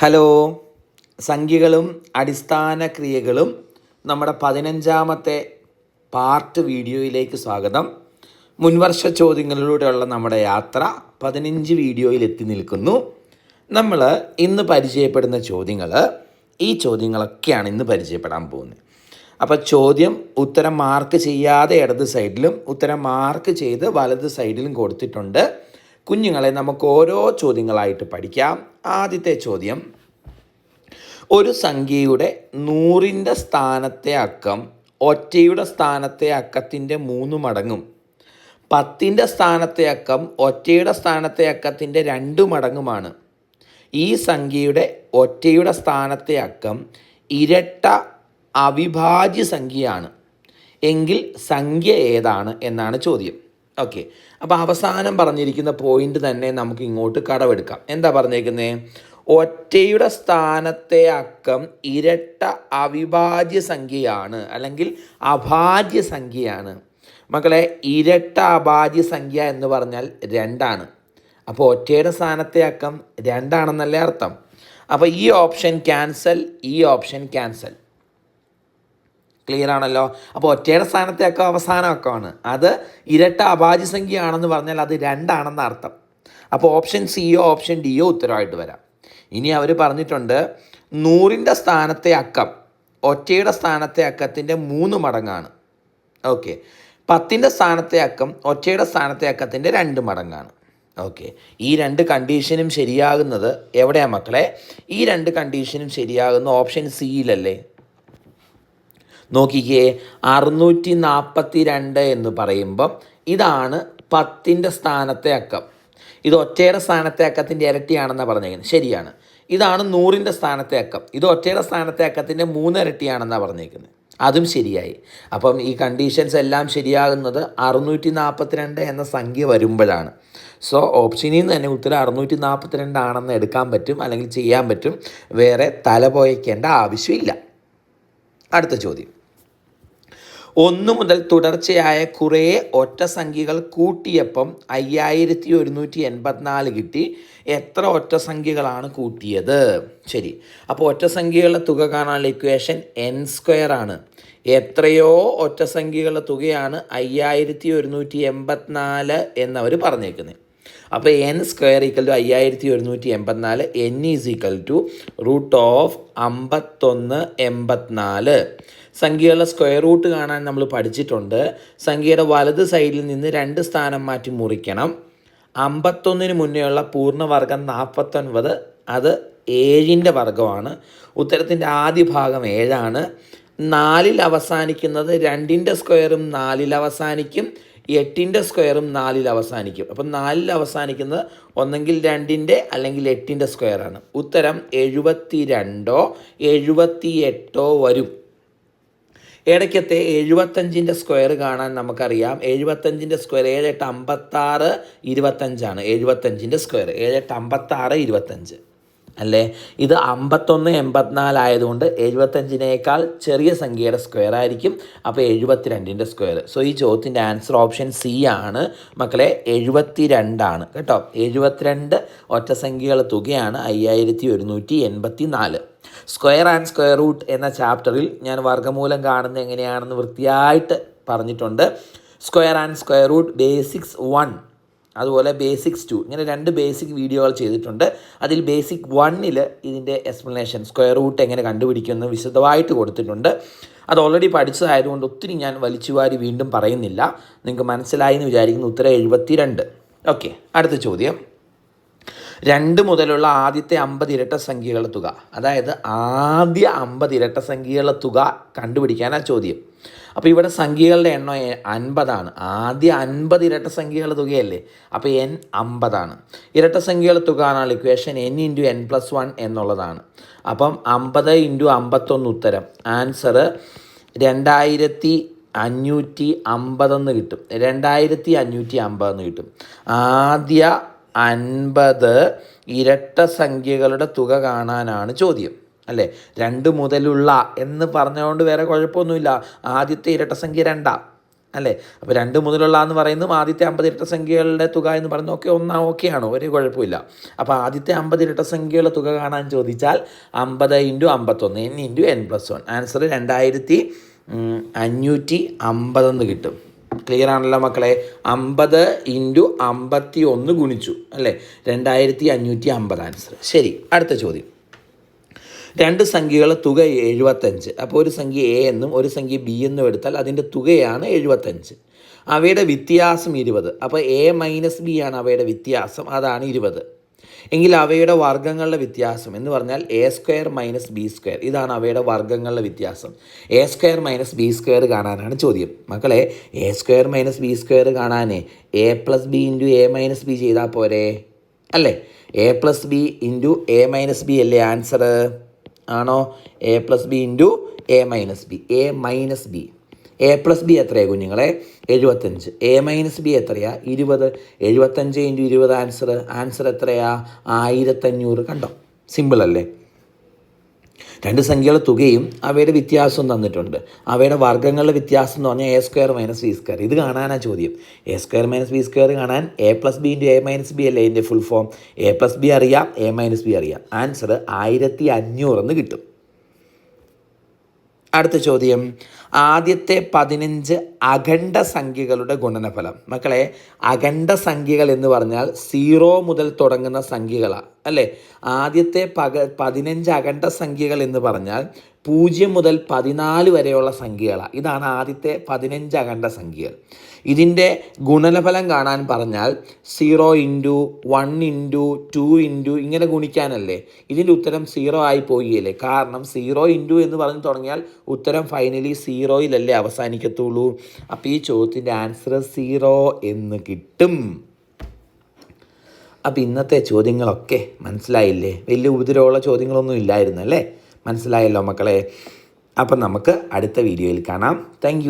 Hello. സംഖ്യകളും അടിസ്ഥാന ക്രിയകളും നമ്മുടെ പതിനഞ്ചാമത്തെ പാർട്ട് വീഡിയോയിലേക്ക് സ്വാഗതം. മുൻവർഷ ചോദ്യങ്ങളിലൂടെയുള്ള നമ്മുടെ യാത്ര പതിനഞ്ച് വീഡിയോയിൽ എത്തി നിൽക്കുന്നു. നമ്മൾ ഇന്ന് പരിചയപ്പെടുന്ന ചോദ്യങ്ങൾ ഈ ചോദ്യങ്ങളൊക്കെയാണ് ഇന്ന് പരിചയപ്പെടാൻ പോകുന്നത്. അപ്പോൾ ചോദ്യം ഉത്തരം മാർക്ക് ചെയ്യാതെ ഇടത് സൈഡിലും ഉത്തരം മാർക്ക് ചെയ്ത് വലത് സൈഡിലും കൊടുത്തിട്ടുണ്ട്. കുഞ്ഞുങ്ങളെ നമുക്ക് ഓരോ ചോദ്യങ്ങളായിട്ട് പഠിക്കാം. ആദ്യത്തെ ചോദ്യം ഒരു സംഖ്യയുടെ നൂറിന്റെ സ്ഥാനത്തെ അക്കം ഒറ്റയുടെ സ്ഥാനത്തെ അക്കത്തിന്റെ മൂന്ന് മടങ്ങും. പത്തിന്റെ സ്ഥാനത്തെ അക്കം ഒറ്റയുടെ സ്ഥാനത്തെ അക്കത്തിന്റെ രണ്ട് മടങ്ങുമാണ്. ഈ സംഖ്യയുടെ ഒറ്റയുടെ സ്ഥാനത്തെ അക്കം ഇരട്ട അവിഭാജ്യ സംഖ്യയാണ്. എങ്കിൽ സംഖ്യ ഏതാണ് എന്നാണ് ചോദ്യം. ഓക്കെ അപ്പോൾ അവസാനം പറഞ്ഞിരിക്കുന്ന പോയിന്റ് തന്നെ നമുക്ക് ഇങ്ങോട്ട് കടവെടുക്കാം എന്താ പറഞ്ഞേക്കുന്നത് ഒറ്റയുടെ സ്ഥാനത്തെ അക്കം ഇരട്ട അവിഭാജ്യ സംഖ്യയാണ് അല്ലെങ്കിൽ അഭാജ്യ സംഖ്യയാണ്. മക്കളെ ഇരട്ട അഭാജ്യ സംഖ്യ എന്ന് പറഞ്ഞാൽ രണ്ടാണ്. അപ്പോൾ ഒറ്റയുടെ സ്ഥാനത്തെ അക്കം രണ്ടാണെന്നല്ലേ അർത്ഥം. അപ്പോൾ ഈ ഓപ്ഷൻ ക്യാൻസൽ ഈ ഓപ്ഷൻ ക്യാൻസൽ ക്ലിയർ ആണല്ലോ? അപ്പോൾ ഒറ്റയുടെ സ്ഥാനത്തെ അക്കം അവസാന അക്കമാണ് അത് ഇരട്ട അഭാജ്യ സംഖ്യയാണെന്ന് പറഞ്ഞാൽ അത് രണ്ടാണെന്ന് അർത്ഥം. അപ്പോൾ ഓപ്ഷൻ സിയോ ഓപ്ഷൻ ഡിയോ ഉത്തരവായിട്ട് വരാം. ഇനി അവർ പറഞ്ഞിട്ടുണ്ട് നൂറിന്റെ സ്ഥാനത്തെ അക്കം ഒറ്റയുടെ സ്ഥാനത്തെ അക്കത്തിന്റെ മൂന്ന് മടങ്ങാണ്. ഓക്കെ പത്തിന്റെ സ്ഥാനത്തെ അക്കം ഒറ്റയുടെ സ്ഥാനത്തെ അക്കത്തിന്റെ രണ്ട് മടങ്ങാണ്. ഓക്കെ ഈ രണ്ട് കണ്ടീഷനും ശരിയാകുന്നത് എവിടെയാണ് മക്കളെ? ഈ രണ്ട് കണ്ടീഷനും ശരിയാകുന്ന ഓപ്ഷൻ സിയിലല്ലേ നോക്കിക്കേ അറുന്നൂറ്റി നാൽപ്പത്തി രണ്ട് എന്ന് പറയുമ്പം ഇതാണ് പത്തിന്റെ സ്ഥാനത്തെ അക്കം. ഇത് ഒറ്റയുടെ സ്ഥാനത്തെ അക്കത്തിന്റെ ഇരട്ടിയാണെന്നാണ് പറഞ്ഞേക്കുന്നത്. ശരിയാണ്. ഇതാണ് നൂറിന്റെ സ്ഥാനത്തെ അക്കം. ഇത് ഒറ്റയുടെ സ്ഥാനത്തെ അക്കത്തിന്റെ മൂന്നിരട്ടിയാണെന്നാണ് പറഞ്ഞേക്കുന്നത്. അതും ശരിയായി. അപ്പം ഈ കണ്ടീഷൻസ് എല്ലാം ശരിയാകുന്നത് അറുന്നൂറ്റി നാൽപ്പത്തിരണ്ട് എന്ന സംഖ്യ വരുമ്പോഴാണ്. സോ ഓപ്ഷനിൽ നിന്ന് തന്നെ ഉത്തരം അറുന്നൂറ്റി നാൽപ്പത്തിരണ്ട് ആണെന്ന് എടുക്കാൻ പറ്റും അല്ലെങ്കിൽ ചെയ്യാൻ പറ്റും. വേറെ തല പോയക്കേണ്ട ആവശ്യമില്ല. അടുത്ത ചോദ്യം. ഒന്ന് മുതൽ തുടർച്ചയായ കുറേ ഒറ്റ സംഖ്യകൾ കൂട്ടിയപ്പം അയ്യായിരത്തി ഒരുന്നൂറ്റി എൺപത്തിനാല് കിട്ടി. എത്ര ഒറ്റ സംഖ്യകളാണ് കൂട്ടിയത്? ശരി. അപ്പോൾ ഒറ്റ സംഖ്യകളുടെ തുക കാണാനുള്ള ഇക്വേഷൻ എൻ സ്ക്വയർ ആണ്. എത്രയോ ഒറ്റ സംഖ്യകളുടെ തുകയാണ് അയ്യായിരത്തി ഒരുന്നൂറ്റി എൺപത്തിനാല് എന്നവർ പറഞ്ഞേക്കുന്നത് അപ്പോൾ എൻ സ്ക്വയർ ഈക്വൽ ടു അയ്യായിരത്തി ഒരുന്നൂറ്റി എൺപത്തിനാല് n is equal to root of അമ്പത്തൊന്ന് എൺപത്തിനാല്. സംഖ്യകളുടെ സ്ക്വയർ റൂട്ട് കാണാൻ നമ്മൾ പഠിച്ചിട്ടുണ്ട്. സംഖ്യയുടെ വലത് സൈഡിൽ നിന്ന് രണ്ട് സ്ഥാനം മാറ്റി മുറിക്കണം. അമ്പത്തൊന്നിന് മുന്നേയുള്ള പൂർണവർഗം നാൽപ്പത്തൊൻപത് അത് ഏഴിന്റെ വർഗമാണ്. ഉത്തരത്തിന്റെ ആദ്യ ഭാഗം ഏഴാണ്. നാലിൽ അവസാനിക്കുന്നത് രണ്ടിന്റെ സ്ക്വയറും നാലിൽ അവസാനിക്കും. എട്ടിന്റെ സ്ക്വയറും നാലിൽ അവസാനിക്കും. അപ്പം നാലിൽ അവസാനിക്കുന്നത് ഒന്നെങ്കിൽ രണ്ടിന്റെ അല്ലെങ്കിൽ എട്ടിന്റെ സ്ക്വയറാണ് ഉത്തരം എഴുപത്തി രണ്ടോ എഴുപത്തി എട്ടോ വരും. ഇടയ്ക്കത്തെ എഴുപത്തഞ്ചിന്റെ സ്ക്വയർ കാണാൻ നമുക്കറിയാം. എഴുപത്തഞ്ചിന്റെ സ്ക്വയർ ഏഴെട്ട് അമ്പത്താറ് ഇരുപത്തഞ്ചാണ്. എഴുപത്തഞ്ചിന്റെ സ്ക്വയർ ഏഴെട്ട് അമ്പത്താറ് ഇരുപത്തഞ്ച്. അല്ലേ? ഇത് അമ്പത്തൊന്ന് എൺപത്തിനാലായതുകൊണ്ട് എഴുപത്തഞ്ചിനേക്കാൾ ചെറിയ സംഖ്യയുടെ സ്ക്വയർ ആയിരിക്കും. അപ്പോൾ എഴുപത്തിരണ്ടിന്റെ സ്ക്വയർ. സോ ഈ ചോദ്യത്തിന്റെ ആൻസർ ഓപ്ഷൻ സി ആണ്. മക്കളെ എഴുപത്തി രണ്ടാണ് കേട്ടോ? എഴുപത്തിരണ്ട് ഒറ്റ തുകയാണ് അയ്യായിരത്തി ഒരുന്നൂറ്റി എൺപത്തി നാല് സ്ക്വയർ ആൻഡ് സ്ക്വയർ റൂട്ട് എന്ന ചാപ്റ്ററിൽ ഞാൻ വർഗമൂലം കാണുന്നത് എങ്ങനെയാണെന്ന് വൃത്തിയായിട്ട് പറഞ്ഞിട്ടുണ്ട്. Square and square root basics one അതുപോലെ ബേസിക്സ് ടു ഇങ്ങനെ രണ്ട് ബേസിക് വീഡിയോകൾ ചെയ്തിട്ടുണ്ട്. അതിൽ ബേസിക് വണ്ണിൽ ഇതിന്റെ എക്സ്പ്ലനേഷൻ സ്ക്വയർ റൂട്ട് എങ്ങനെ കണ്ടുപിടിക്കുമെന്ന് വിശദമായിട്ട് കൊടുത്തിട്ടുണ്ട്. അത് ഓൾറെഡി പഠിച്ചതായതുകൊണ്ട് ഒത്തിരി ഞാൻ വലിച്ചുവാരി വീണ്ടും പറയുന്നില്ല. നിങ്ങൾക്ക് മനസ്സിലായി എന്ന് വിചാരിക്കുന്നു. ഉത്തരം എഴുപത്തി രണ്ട് ഓക്കെ അടുത്ത ചോദ്യം. രണ്ട് മുതലുള്ള ആദ്യത്തെ അമ്പത് ഇരട്ട സംഖ്യകളുടെ തുക. അതായത് ആദ്യ അമ്പത് ഇരട്ട സംഖ്യകളുടെ തുക കണ്ടുപിടിക്കാനാണ് ചോദ്യം. അപ്പോൾ ഇവിടെ സംഖ്യകളുടെ എണ്ണം അൻപതാണ്. ആദ്യ അൻപത് ഇരട്ട സംഖ്യകളുടെ തുകയല്ലേ? അപ്പോൾ എൻ അമ്പതാണ്. ഇരട്ട സംഖ്യകളുടെ തുക എന്നാൽ equation n into n plus one എന്നുള്ളതാണ്. അപ്പം അമ്പത് ഇന്റു അമ്പത്തൊന്ന് ഉത്തരം. ആൻസർ രണ്ടായിരത്തി അഞ്ഞൂറ്റി അമ്പതെന്ന് കിട്ടും. രണ്ടായിരത്തി അഞ്ഞൂറ്റി അമ്പതെന്ന് കിട്ടും. ആദ്യ അൻപത് ഇരട്ട സംഖ്യകളുടെ തുക കാണാനാണ് ചോദ്യം അല്ലേ? രണ്ട് മുതലുള്ള എന്ന് പറഞ്ഞുകൊണ്ട് വേറെ കുഴപ്പമൊന്നുമില്ല. ആദ്യത്തെ ഇരട്ട സംഖ്യ രണ്ടാ അല്ലേ? അപ്പോൾ രണ്ട് മുതലുള്ള എന്ന് പറയുന്നതും ആദ്യത്തെ അമ്പത് ഇരട്ട സംഖ്യകളുടെ തുക എന്ന് പറയുന്നത് ഒക്കെ ഒന്നാ ഓക്കെയാണോ? ഒരു കുഴപ്പമില്ല. അപ്പോൾ ആദ്യത്തെ അമ്പത് ഇരട്ട സംഖ്യകളുടെ തുക കാണാൻ ചോദിച്ചാൽ അമ്പത് ഇന്റു അമ്പത്തൊന്ന് n into n plus one answer രണ്ടായിരത്തി അഞ്ഞൂറ്റി അമ്പതെന്ന് കിട്ടും. ക്ലിയർ ആണല്ലോ മക്കളെ? അമ്പത് ഇന്റു അമ്പത്തി ഒന്ന് ഗുണിച്ചു അല്ലേ? രണ്ടായിരത്തി അഞ്ഞൂറ്റി അമ്പത് ആൻസർ ശരി അടുത്ത ചോദ്യം. രണ്ട് സംഖ്യകൾ തുക എഴുപത്തഞ്ച്. അപ്പോൾ ഒരു സംഖ്യ എ എന്നും ഒരു സംഖ്യ ബി എന്നും എടുത്താൽ അതിന്റെ തുകയാണ് എഴുപത്തഞ്ച്. അവയുടെ വ്യത്യാസം ഇരുപത്. അപ്പോൾ എ മൈനസ് ബി ആണ് അവയുടെ വ്യത്യാസം അതാണ് ഇരുപത്. എങ്കിൽ അവയുടെ വർഗങ്ങളുടെ വ്യത്യാസം എന്ന് പറഞ്ഞാൽ a square minus b square ഇതാണ് അവയുടെ വർഗങ്ങളുടെ വ്യത്യാസം. A square minus b square കാണാനാണ് ചോദ്യം. മക്കളെ a square minus b square കാണാനേ. A plus b into a minus b ചെയ്താൽ പോരെ? അല്ലേ? A plus b into a minus b അല്ലേ ആൻസർ ആണോ? A plus b into a minus b a minus b a plus b എത്രയാണ് കുഞ്ഞുങ്ങളെ? എഴുപത്തഞ്ച്. A minus B എത്രയാണ് ഇരുപത്. എഴുപത്തഞ്ച് ഇന്റു ഇരുപത് ആൻസർ ആൻസർ എത്രയാ? ആയിരത്തഞ്ഞൂറ്. കണ്ടോ? സിമ്പിൾ അല്ലേ? രണ്ട് സംഖ്യകളുടെ തുകയും അവയുടെ വ്യത്യാസവും തന്നിട്ടുണ്ട്. അവയുടെ വർഗങ്ങളുടെ വ്യത്യാസം എന്ന് പറഞ്ഞാൽ a square minus b square ഇത് കാണാനാണ് ചോദ്യം. A square minus b square കാണാൻ a plus b into a minus b അല്ലേ ഇതിന്റെ full form a plus b അറിയാം എ മൈനസ് ബി അറിയാം. ആൻസർ ആയിരത്തി അഞ്ഞൂറെന്ന് കിട്ടും. അടുത്ത ചോദ്യം. ആദ്യത്തെ പതിനഞ്ച് അഖണ്ഡ സംഖ്യകളുടെ ഗുണനഫലം. മക്കളെ അഖണ്ഡ സംഖ്യകൾ എന്ന് പറഞ്ഞാൽ സീറോ മുതൽ തുടങ്ങുന്ന സംഖ്യകളാണ് അല്ലേ? ആദ്യത്തെ പക പതിനഞ്ച് അഖണ്ഡ സംഖ്യകൾ എന്ന് പറഞ്ഞാൽ പൂജ്യം മുതൽ പതിനാല് വരെയുള്ള സംഖ്യകളാണ് ഇതാണ് ആദ്യത്തെ പതിനഞ്ച് അഖണ്ഡ സംഖ്യകൾ. ഇതിന്റെ ഗുണനഫലം കാണാൻ പറഞ്ഞാൽ zero into one into two into ഇങ്ങനെ ഗുണിക്കാനല്ലേ? ഇതിന്റെ ഉത്തരം സീറോ ആയി പോയില്ലേ? കാരണം സീറോ ഇന്റു എന്ന് പറഞ്ഞ് തുടങ്ങിയാൽ ഉത്തരം ഫൈനലി സീറോയിലല്ലേ അവസാനിക്കത്തുള്ളൂ. അപ്പോൾ ഈ ചോദ്യത്തിന്റെ ആൻസർ സീറോ എന്ന് കിട്ടും. അപ്പോൾ ഇന്നത്തെ ചോദ്യങ്ങളൊക്കെ മനസ്സിലായില്ലേ? വലിയ ഉപദ്രവമുള്ള ചോദ്യങ്ങളൊന്നും ഇല്ലായിരുന്നു അല്ലേ? മനസ്സിലായല്ലോ മക്കളെ? അപ്പം നമുക്ക് അടുത്ത വീഡിയോയിൽ കാണാം. താങ്ക്